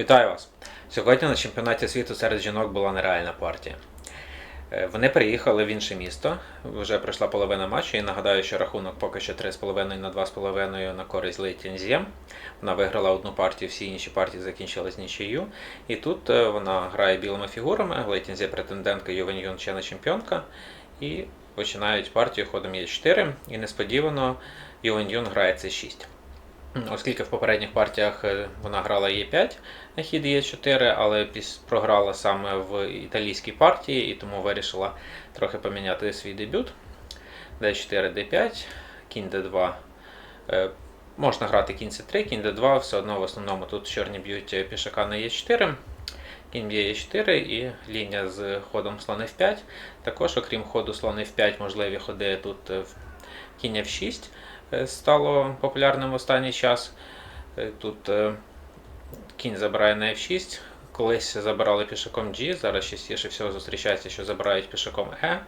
Вітаю вас! Сьогодні на чемпіонаті світу серед жінок була нереальна партія. Е, Вони приїхали в інше місто. Вже пройшла половина матчу. І нагадаю, що рахунок поки що 3,5 на 2,5 на користь Лейтінзєм. Вона виграла одну партію, всі інші партії закінчились нічию. І тут е, вона грає білими фігурами. Лейтінзє претендентка Ювен Юн ще на чемпіонка. І починають партію ходом Е4. І несподівано Ювен Юн грає С6. Оскільки в попередніх партіях е, вона грала Е5 на хід Е4, але програла саме в італійській партії і тому вирішила трохи поміняти свій дебют. D4, D5, кінь D2. Е, Можна грати кінь C3, кінь D2, все одно в основному тут чорні б'ють пішака на Е4. Кінь б'є Е4 і лінія з ходом слон F5. Також, окрім ходу слон F5, можливі ходи тут е, кінь F6 е, стало популярним в останній час. Е, Тут е, кінь забирає на F6. Колись забирали пішаком G, зараз частіше всього зустрічається, що забирають пішаком E.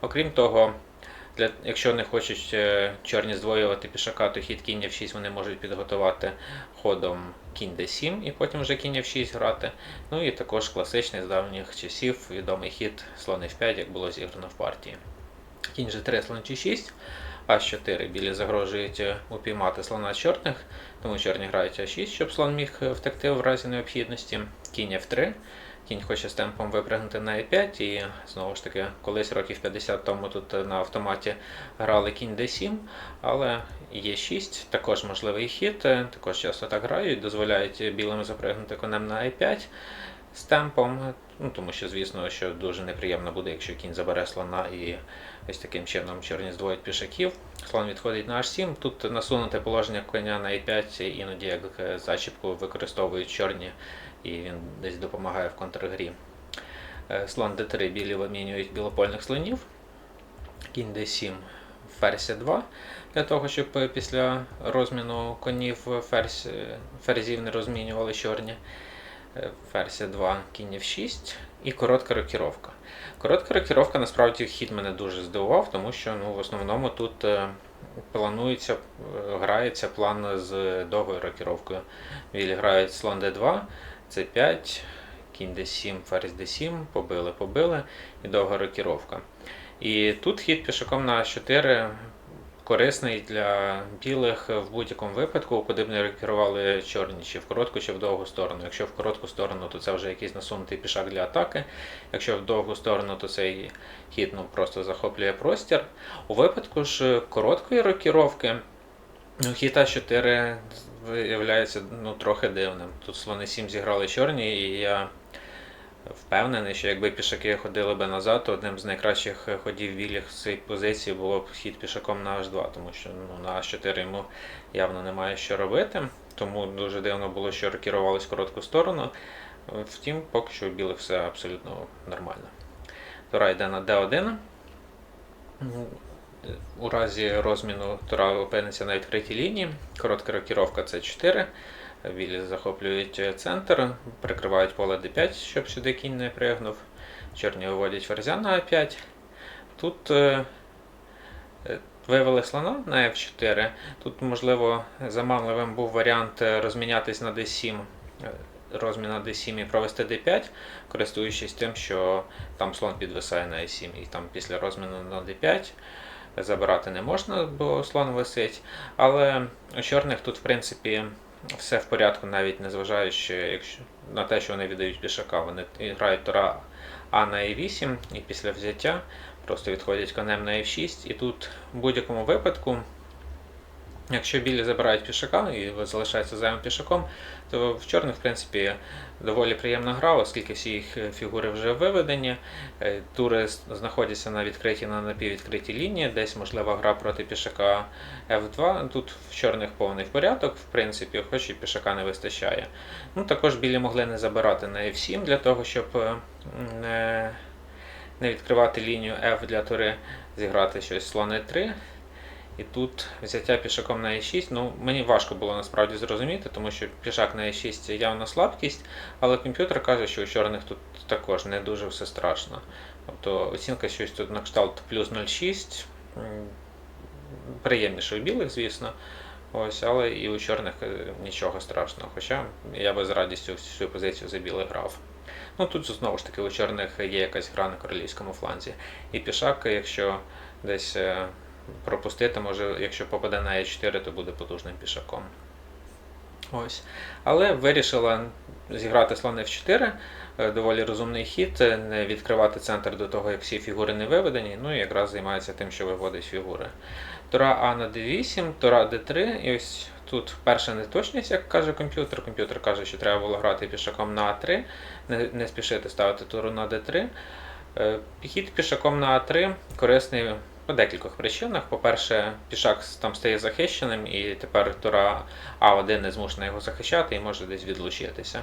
Окрім того, для, якщо не хочуть е, чорні здвоювати пішака, то хід кінь F6 вони можуть підготувати ходом кінь D7 і потім вже кінь F6 грати. Ну і також класичний з давніх часів відомий хід слон F5, як було зіграно в партії. Кінь G3, слон G6. А4 білі загрожують е, упіймати слона чорних, тому чорні грають А6, щоб слон міг е, втекти в разі необхідності. Кінь F3. Кінь хоче з темпом випрыгнути на E5, і знову ж таки, колись років 50 тому тут е, на автоматі грали кінь D7, але Е6 також можливий хід, е, також часто так грають, дозволяють білим запригнути конем на E5 з темпом, ну тому що, звісно, що дуже неприємно буде, якщо кінь забере слона і ось таким чином чорні здвоїть пішаків. Слон відходить на H7. Тут насунуте положення коня на E5, іноді як е, зачіпку використовують чорні, і він десь допомагає в контргрі. Е, Слон D3 білі вимінюють білопольних слонів. Кінь D7, ферзь 2 для того, щоб е, після розміну конів ферзь, е, ферзів не розмінювали чорні. Е, Ферзь 2, кінь F6 і коротка рокіровка. Коротка рокіровка насправді хід мене дуже здивував, тому що ну, в основному тут е, планується, е, грається план з довгою рокіровкою. Вілі грають слон d2, c5, кінь d7, ферзь d7, побили, побили і довга рокіровка. І тут хід пішаком на 4 корисний для білих в будь-якому випадку, куди б не рокірували чорні, чи в коротку, чи в довгу сторону. Якщо в коротку сторону, то це вже якийсь насунутий пішак для атаки. Якщо в довгу сторону, то цей хід ну, просто захоплює простір. У випадку ж короткої рокіровки ну, хід А4 виявляється ну, трохи дивним. Тут слони 7 зіграли чорні, і я впевнений, що якби пішаки ходили би назад, то одним з найкращих ходів віліх з цієї позиції було б хід пішаком на H2, тому що ну, на А4 йому явно немає що робити. Тому дуже дивно було, що рокірувались коротку сторону. Втім, поки що у білих все абсолютно нормально. Тура йде на D1. У разі розміну Тура опиниться на відкритій лінії. Коротка рокіровка це 4. Вілі захоплюють центр, прикривають поле d5, щоб сюди кінь не пригнув. Чорні виводять ферзя на a5. Тут е, е, вивели слона на f4. Тут, можливо, заманливим був варіант е, розмінятись на d7, е, розмін на d7 і провести d5, користуючись тим, що там слон підвисає на e7, і там після розміну на d5 забирати не можна, бо слон висить. Але у чорних тут, в принципі, все в порядку, навіть незважаючи якщо, на те, що вони віддають пішака. Вони грають тора А на Е8 і після взяття просто відходять конем на F6. І тут в будь-якому випадку, якщо білі забирають пішака і залишаються зайвим пішаком, то в чорних, в принципі, доволі приємна гра, оскільки всі їх фігури вже виведені. Е, Тури знаходяться на відкритій на напіввідкритій лінії, десь можлива гра проти пішака F2. Тут в чорних повний порядок, в принципі, хоч і пішака не вистачає. Ну, також білі могли не забирати на F7 для того, щоб е, не, відкривати лінію F для тури, зіграти щось слон E3. І тут взяття пішаком на e6, ну мені важко було насправді зрозуміти, тому що пішак на e6 це явна слабкість, але комп'ютер каже, що у чорних тут також не дуже все страшно. Тобто оцінка щось тут на кшталт плюс 0,6. Приємніше у білих, звісно. Ось, але і у чорних е, нічого страшного. Хоча я би з радістю всю позицію за білих грав. Ну тут знову ж таки у чорних є якась гра на королівському фланзі. І пішак, якщо десь е, пропустити, може, якщо попаде на Е4, то буде потужним пішаком. Ось. Але вирішила зіграти слон F4, е, доволі розумний хід, е, не відкривати центр до того, як всі фігури не виведені, ну і якраз займається тим, що виводить фігури. Тура А на D8, Тура D3, і ось тут перша неточність, як каже комп'ютер. Комп'ютер каже, що треба було грати пішаком на А3, не, не спішити ставити туру на D3. Е, Хід пішаком на А3 корисний по декількох причинах. По-перше, пішак там стає захищеним, і тепер тура А1 не змушена його захищати і може десь відлучитися.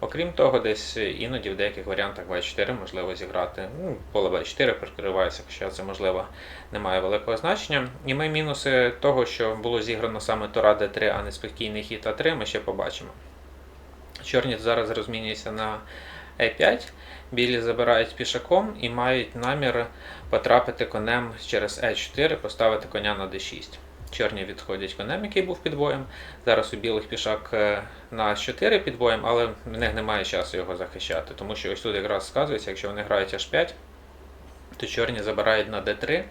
Окрім того, десь іноді в деяких варіантах В4 можливо зіграти. Ну, поле В4 прикривається, хоча це можливо не має великого значення. І ми мінуси того, що було зіграно саме тура Д3, а не спокійний хід А3, ми ще побачимо. Чорні зараз розмінюються на Е5. Білі забирають пішаком і мають намір потрапити конем через Е4, поставити коня на d6. Чорні відходять конем, який був під боєм. Зараз у білих пішак е, на 4 під боєм, але в них немає часу його захищати, тому що ось тут якраз сказується, якщо вони грають H5, то чорні забирають на d3.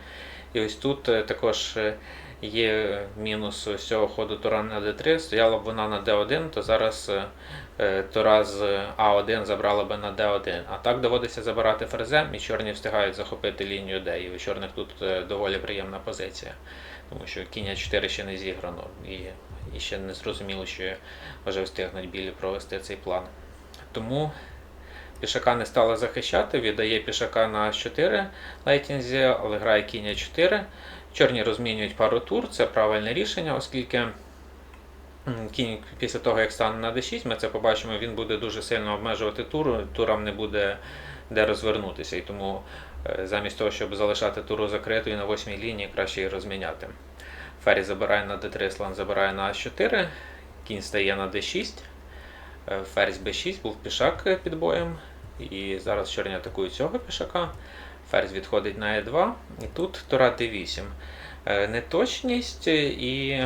І ось тут е, також е, є мінус ось цього ходу тура на d3. Стояла б вона на d1, то зараз е, е, тура з А1 забрала би на d1. А так доводиться забирати ферзем, і чорні встигають захопити лінію d. І у чорних тут е, доволі приємна позиція, тому що кінь 4 ще не зіграно, і, і ще не зрозуміло, що вже встигнуть білі провести цей план. Тому пішака не стала захищати, віддає пішака на 4 лейтінзі, але грає кінь 4. Чорні розмінюють пару тур, це правильне рішення, оскільки кінь після того, як стане на d6, ми це побачимо, він буде дуже сильно обмежувати туру, турам не буде де розвернутися. І тому е, замість того, щоб залишати туру закритою на восьмій лінії, краще її розміняти. Ферзь забирає на d3, слон забирає на a4, кінь стає на d6, е, ферзь b6, був пішак е, під боєм. І зараз чорні атакують цього пішака. Ферзь відходить на e2, і тут тура d8. Е, Неточність і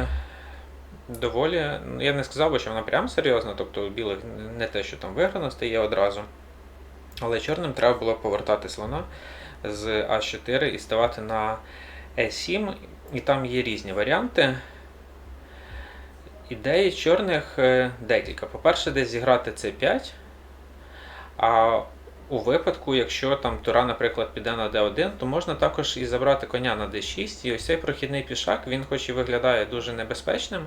доволі, ну, я не сказав би, що вона прям серйозна, тобто у білих не те, що там виграно стає одразу. Але чорним треба було повертати слона з А4 і ставати на Е7, і там є різні варіанти. Ідеї чорних е, декілька. По-перше, десь зіграти С5. А у випадку, якщо там тура, наприклад, піде на d1, то можна також і забрати коня на d6. І ось цей прохідний пішак, він хоч і виглядає дуже небезпечним,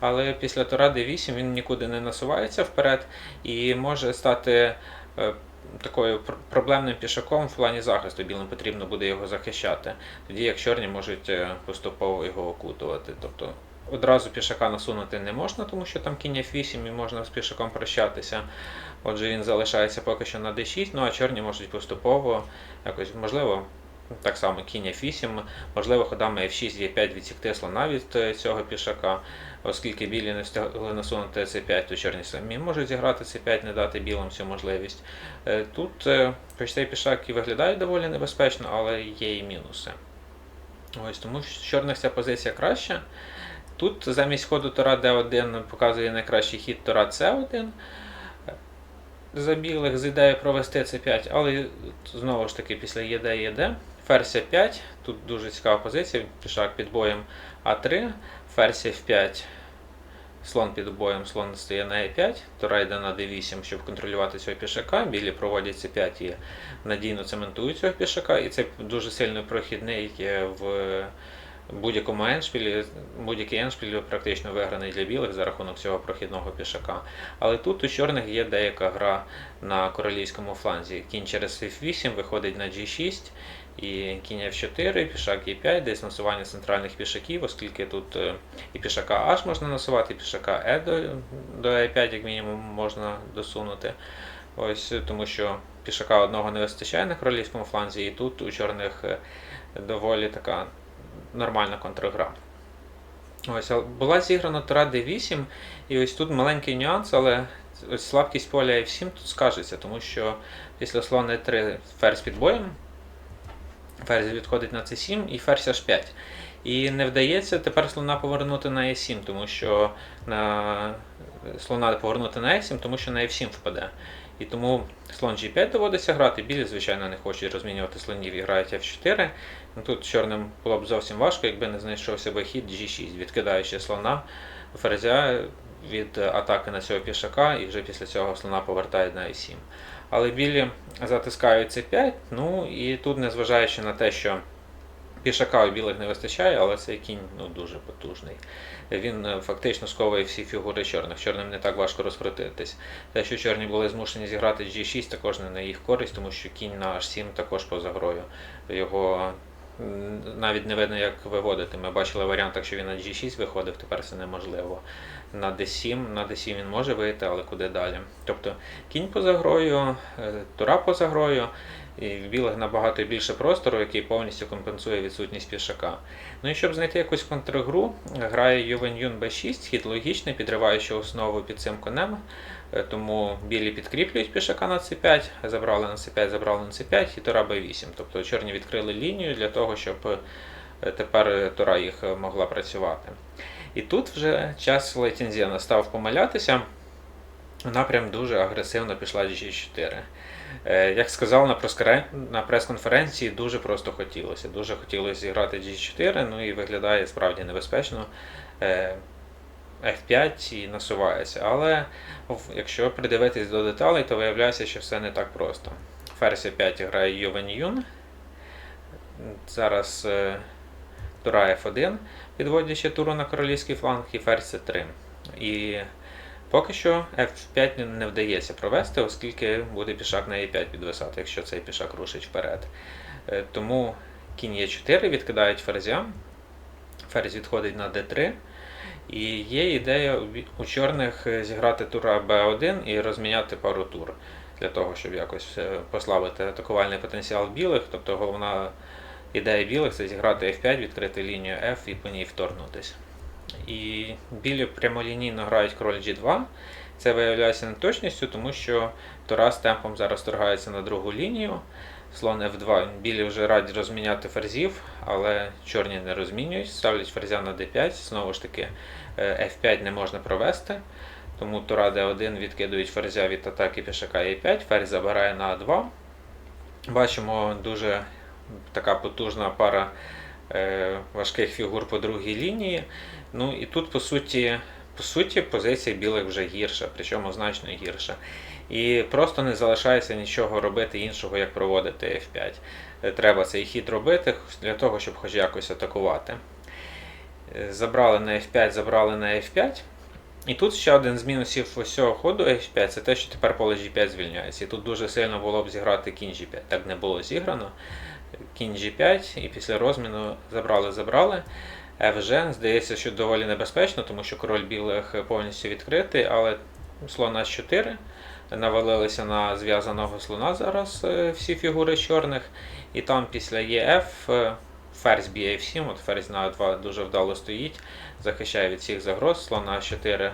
але після тура d8 він нікуди не насувається вперед і може стати е, такою пр- проблемним пішаком в плані захисту. Білим потрібно буде його захищати. Тоді як чорні можуть е, поступово його окутувати. Тобто одразу пішака насунути не можна, тому що там кінь F8 і можна з пішаком прощатися. Отже, він залишається поки що на d6, ну а чорні можуть поступово якось, можливо, так само кінь F8, можливо, ходами F6, G5 відсікти слона від е, цього пішака, оскільки білі не встигли насунути C5, то чорні самі можуть зіграти C5, не дати білим цю можливість. Е, Тут, е, хоч цей пішак і виглядає доволі небезпечно, але є і мінуси. Ось тому в чорних ця позиція краща. Тут замість ходу Тора D1 показує найкращий хід Тора C1 за білих з ідеєю провести c5, але знову ж таки після ЄД ЄД. Ферзь 5 тут дуже цікава позиція, пішак під боєм А3, ферзь F5, слон під боєм, слон стає на Е5, тура йде на D8, щоб контролювати цього пішака. Білі проводять c5 і надійно цементують цього пішака, і це дуже сильно прохідний в будь-якому еншпілі, будь-який еншпіль практично виграний для білих за рахунок цього прохідного пішака. Але тут у чорних є деяка гра на королівському фланзі. Кінь через F8 виходить на G6 і кінь F4, пішак E5, десь насування центральних пішаків, оскільки тут е, і пішака H можна насувати, і пішака E до, до E5, як мінімум, можна досунути. Ось тому що пішака одного не вистачає на королівському фланзі, і тут у чорних е, доволі така нормальна контргра. Ось, була зіграна тура D8, і ось тут маленький нюанс, але ось слабкість поля F7 тут скажеться, тому що після слона E3 ферзь під боєм, ферзь відходить на C7 і ферзь H5. І не вдається тепер слона повернути на e7, тому що на слона повернути на e7, тому що на f7 впаде. І тому слон G5 доводиться грати. Білі, звичайно, не хочуть розмінювати слонів і грають F4. Тут чорним було б зовсім важко, якби не знайшовся би хід G6, відкидаючи слона ферзя від атаки на цього пішака, і вже після цього слона повертають на e7. Але білі затискають c5, ну і тут, незважаючи на те, що пішака у білих не вистачає, але цей кінь ну, дуже потужний. Він е, фактично сковує всі фігури чорних. Чорним не так важко розкрутитись. Те, що чорні були змушені зіграти G6, також не на їх користь, тому що кінь на H7 також поза грою. Його навіть не видно, як виводити. Ми бачили варіант, якщо він на G6 виходив, тепер це неможливо. На D7, на D7 він може вийти, але куди далі. Тобто кінь поза грою, е, тура поза грою, і в білих набагато більше простору, який повністю компенсує відсутність пішака. Ну і щоб знайти якусь контргру, грає Ювен Юн b6, хід логічний, підриваючи основу під цим конем. Е, Тому білі підкріплюють пішака на c5, забрали на c5, забрали на c5 і тура b8. Тобто чорні відкрили лінію для того, щоб е, тепер тура їх е, могла працювати. І тут вже час Лейтінзія настав помилятися. Вона прям дуже агресивно пішла G4. Е, Як сказав на прес-конференції, дуже просто хотілося. Дуже хотілося зіграти G4, ну і виглядає справді небезпечно. Е, F5 і насувається. Але якщо придивитись до деталей, то виявляється, що все не так просто. Ферзь 5 грає Ювен Юн. Зараз е, тура F1, підводячи туру на королівський фланг, і ферзь C3. І поки що F5 не- вдається провести, оскільки буде пішак на E5 підвисати, якщо цей пішак рушить вперед. Е, Тому кінь Е4 відкидають ферзя, ферзь відходить на D3. І є ідея у чорних е, зіграти тура B1 і розміняти пару тур для того, щоб якось е, послабити атакувальний потенціал білих. Тобто головна ідея білих це зіграти F5, відкрити лінію F і по ній вторгнутися. І білі прямолінійно грають король G2. Це виявляється неточністю, тому що тура з темпом зараз торгається на другу лінію. Слон F2. Білі вже раді розміняти ферзів, але чорні не розмінюють, ставлять ферзя на D5. Знову ж таки, е, F5 не можна провести. Тому тура D1 відкидують ферзя від атаки пішака E5, ферзь забирає на А2. Бачимо дуже така потужна пара е, важких фігур по другій лінії. Ну і тут, по суті, по суті, позиція білих вже гірша, причому значно гірша. І просто не залишається нічого робити іншого, як проводити F5. Е, Треба цей хід робити для того, щоб хоч якось атакувати. Е, Забрали на F5, забрали на F5. І тут ще один з мінусів ось цього ходу F5 це те, що тепер поле G5 звільняється. І тут дуже сильно було б зіграти кінь G5. Так не було зіграно. Кінь G5 і після розміну забрали, FG, здається, що доволі небезпечно, тому що король білих повністю відкритий, але слон H4 навалилися на зв'язаного слона зараз е, всі фігури чорних. І там після ЕФ е, ферзь б'є F7, от ферзь на А2 дуже вдало стоїть, захищає від всіх загроз, слон на А4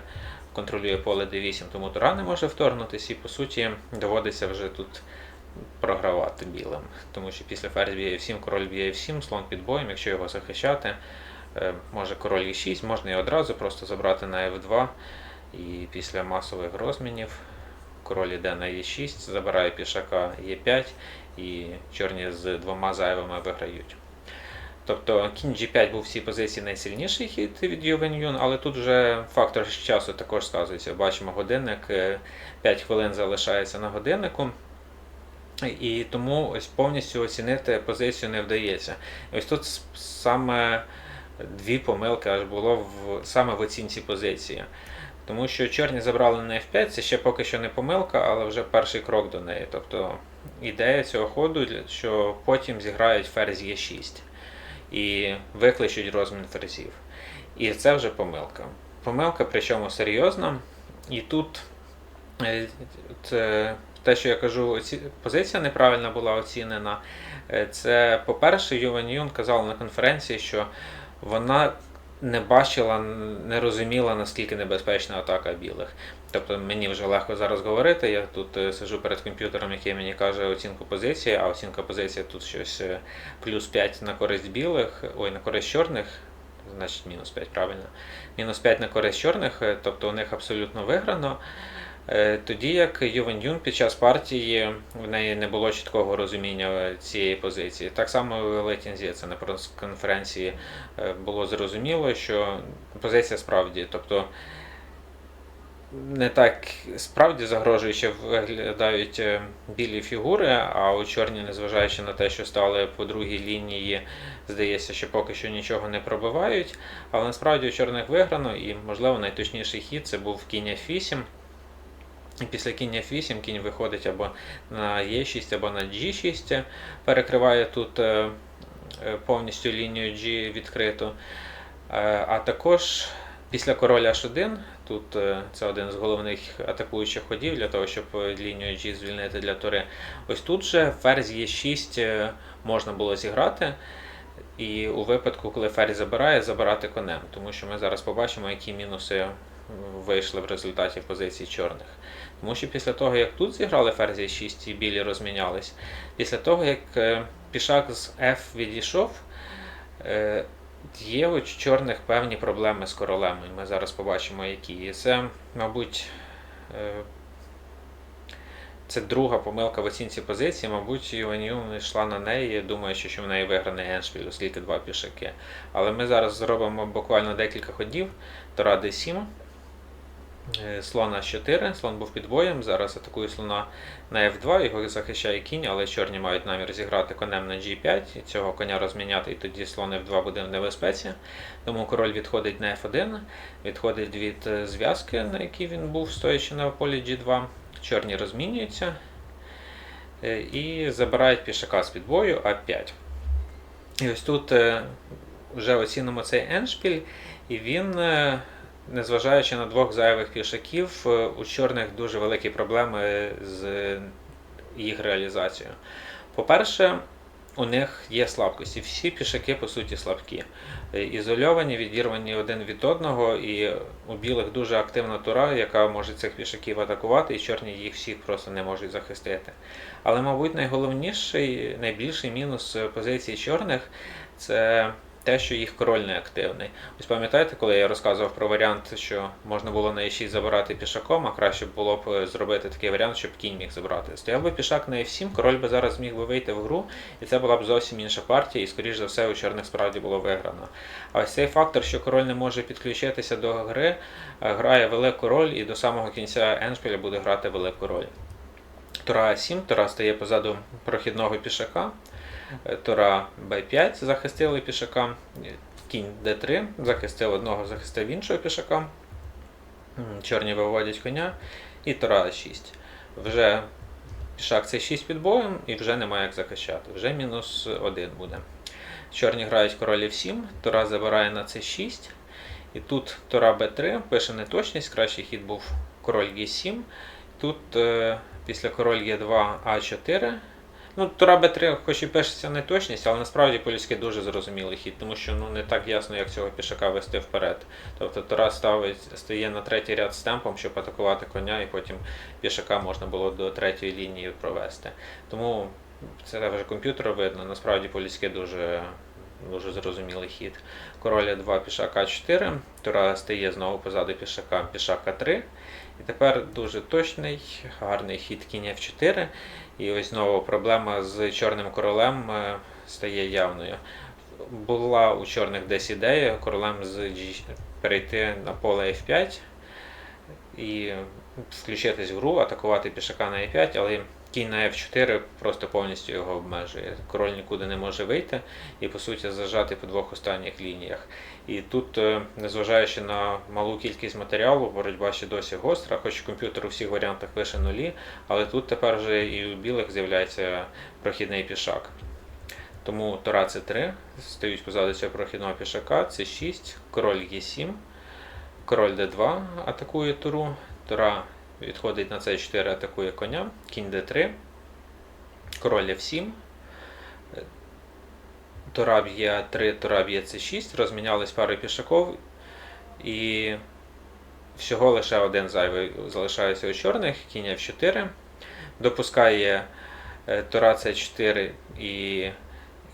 контролює поле D8, тому тура не може вторгнутися, і по суті доводиться вже тут програвати білим. Тому що після ферзь б'є F7, король б'є F7, слон під боєм, якщо його захищати, е, може король E6, можна і одразу просто забрати на F2 і після масових розмінів король іде на Е6, забирає пішака Е5 і чорні з двома зайвими виграють. Тобто кінь G5 був в цій позиції найсильніший хід від Ювен Юн, але тут вже фактор часу також сказується. Бачимо годинник, е, 5 хвилин залишається на годиннику. І тому ось повністю оцінити позицію не вдається. Ось тут саме дві помилки аж було в, саме в оцінці позиції. Тому що чорні забрали на F5, це ще поки що не помилка, але вже перший крок до неї. Тобто ідея цього ходу, що потім зіграють ферзь Е6 і викличуть розмін ферзів. І це вже помилка. Помилка, причому серйозна. І тут е, те, що я кажу, позиція неправильно була оцінена. Е, Це, по-перше, Ювен Юн казала на конференції, що вона не бачила, не розуміла, наскільки небезпечна атака білих. Тобто мені вже легко зараз говорити. Я тут е, сижу перед комп'ютером, який мені каже оцінку позиції, а оцінка позиції тут щось е, плюс 5 на користь білих, ой, на користь чорних, значить мінус 5, правильно. Мінус 5 на користь чорних, е, тобто у них абсолютно виграно. Е, Тоді як Ювен Юн під час партії в неї не було чіткого розуміння цієї позиції. Так само Летінзі, це на прес-конференції е, було зрозуміло, що позиція справді, тобто не так справді загрожуюче виглядають е, білі фігури, а у чорні, незважаючи на те, що стали по другій лінії, здається, що поки що нічого не пробивають. Але насправді у чорних виграно, і, можливо, найточніший хід це був кінь F8. Після кінь F8 кінь виходить або на E6, або на G6, перекриває тут е, е, повністю лінію G відкриту. Е, А також після короля H1, тут е, це один з головних атакуючих ходів для того, щоб е, лінію G звільнити для тури. Ось тут же ферзь Е6 е, можна було зіграти. І у випадку, коли ферзь забирає, забирати конем, тому що ми зараз побачимо, які мінуси вийшли в результаті позицій чорних. Тому що після того, як тут зіграли ферзі 6 і білі розмінялись, після того, як е, пішак з F відійшов, е, є у чорних певні проблеми з королем. І ми зараз побачимо, які. І це, мабуть, е, це друга помилка в оцінці позиції, мабуть, Іванюн йшла на неї, думаючи, що в неї виграний Еншвіль, оскільки два пішаки. Але ми зараз зробимо буквально декілька ходів до ради 7. Е, слона 4. Слон був під боєм. Зараз атакує слона на F2, його захищає кінь, але чорні мають намір зіграти конем на G5, і цього коня розміняти, і тоді слон F2 буде в небезпеці. Тому король відходить на F1, відходить від е, зв'язки, на якій він був, стоячи на полі G2. Чорні розмінюються. Е, і забирають пішака з підбою А5. І ось тут вже оцінимо цей еншпіль, і він Незважаючи на двох зайвих пішаків, е, у чорних дуже великі проблеми з їх реалізацією. По-перше, у них є слабкості. Всі пішаки, по суті, слабкі. Е, Ізольовані, відірвані один від одного, і у білих дуже активна тура, яка може цих пішаків атакувати, і чорні їх всіх просто не можуть захистити. Але, мабуть, найголовніший, найбільший мінус е, позиції чорних це те, що їх король не активний. Ось пам'ятаєте, коли я розказував про варіант, що можна було на e6 забирати пішаком, а краще було б е, зробити такий варіант, щоб кінь міг забрати. Стояв би пішак на f7, король би зараз зміг би вийти в гру, і це була б зовсім інша партія, і, скоріш за все, у чорних справді було виграно. А ось цей фактор, що король не може підключитися до гри, е, грає велику роль, і до самого кінця Еншпіля буде грати велику роль. Тура А7, Тура стає позаду прохідного пішака. Е, Тура Б5 захистили пішака, кінь Д3 захистив одного, захистив іншого пішака. Чорні виводять коня і Тура А6. Вже пішак С6 під боєм і вже немає як захищати. Вже мінус 1 буде. Чорні грають король F7, Тура забирає на С6. І тут Тура Б3 пише неточність, кращий хід був король Г7. Тут е, після король Е2 А4. Ну, Тура Б3, хоч і пишеться неточність, але насправді по-людськи дуже зрозумілий хід, тому що ну, не так ясно, як цього пішака вести вперед. Тобто Тура ставить, стає на третій ряд з темпом, щоб атакувати коня, і потім пішака можна було до третьої лінії провести. Тому це вже комп'ютеру видно, насправді по-людськи дуже. Дуже зрозумілий хід. Король 2 пішака 4, Тура стає знову позаду пішака, пішака 3. І тепер дуже точний, гарний хід кінь F4. І ось знову проблема з чорним королем е, стає явною. Була у чорних десь ідея королем з перейти на поле F5 і включитись в гру, атакувати пішака на E5, але кінь на F4 просто повністю його обмежує. Король нікуди не може вийти і, по суті, зажати по двох останніх лініях. І тут, е, незважаючи на малу кількість матеріалу, боротьба ще досі гостра, хоч комп'ютер у всіх варіантах лише нулі, але тут тепер вже і у білих з'являється прохідний пішак. Тому Тора С3 стають позаду цього прохідного пішака, С6, король Е7, король Д2 атакує туру, Тора відходить на С4, атакує коня, кінь Д3, король F7, Тора б'є 3, Тора б'є С6, розмінялись пари пішаков, і всього лише один зайвий залишається у чорних, кінь F4. Допускає е, Тура C4 і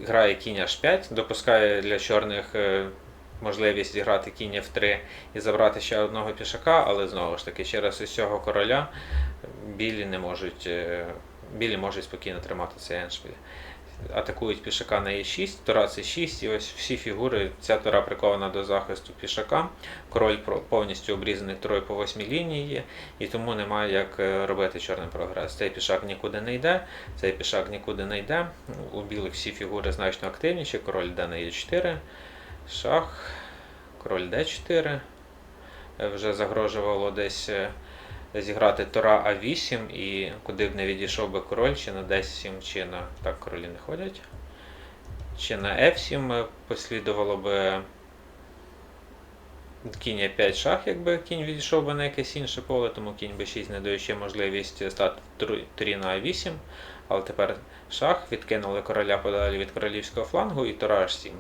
грає кінь H5, допускає для чорних е, можливість зіграти кінь F3 і забрати ще одного пішака, але знову ж таки, через ось цього короля білі не можуть, е, білі можуть спокійно тримати цей еншпіль. Атакують пішака на Е6, Тура С6, і ось всі фігури, ця тура прикована до захисту пішака. Король повністю обрізаний турою по восьмій лінії, і тому немає як е, робити чорний прогрес. Цей пішак нікуди не йде, цей пішак нікуди не йде. У білих всі фігури значно активніші. Король йде на Е4, шах, король Д4. Е, Вже загрожувало десь е, зіграти Тора А8 і куди б не відійшов би король, чи на D7, чи на. Так, королі не ходять. Чи на F7 е, послідувало би кінь Е5 шах, якби кінь відійшов би на якесь інше поле, тому кінь Б6 не дає ще можливість стати турі на А8. Але тепер шах, відкинули короля подалі від королівського флангу і Тора H7.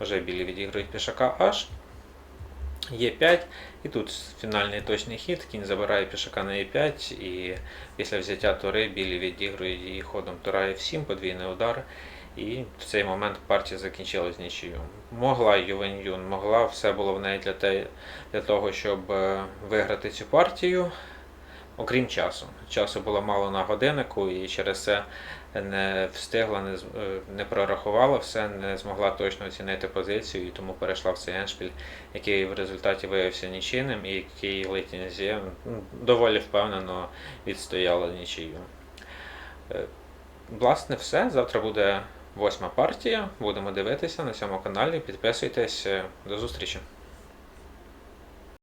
Вже білі відіграють пішака H. Е5, і тут фінальний точний хід, кінь забирає пішака на Е5, і після взяття тури білі відігрують її ходом тура F7, подвійний удар. І в цей момент партія закінчилась нічию. Могла Ювен Юн, могла, все було в неї для, те, для того, щоб е, виграти цю партію, окрім часу. Часу було мало на годиннику, і через це не встигла, не, е, не прорахувала все, не змогла точно оцінити позицію, і тому перейшла в цей еншпіль, який в результаті виявився нічийним, і який Лейтінзі доволі впевнено відстояла нічию. Е, Власне, все. Завтра буде восьма партія. Будемо дивитися на цьому каналі. Підписуйтесь. До зустрічі!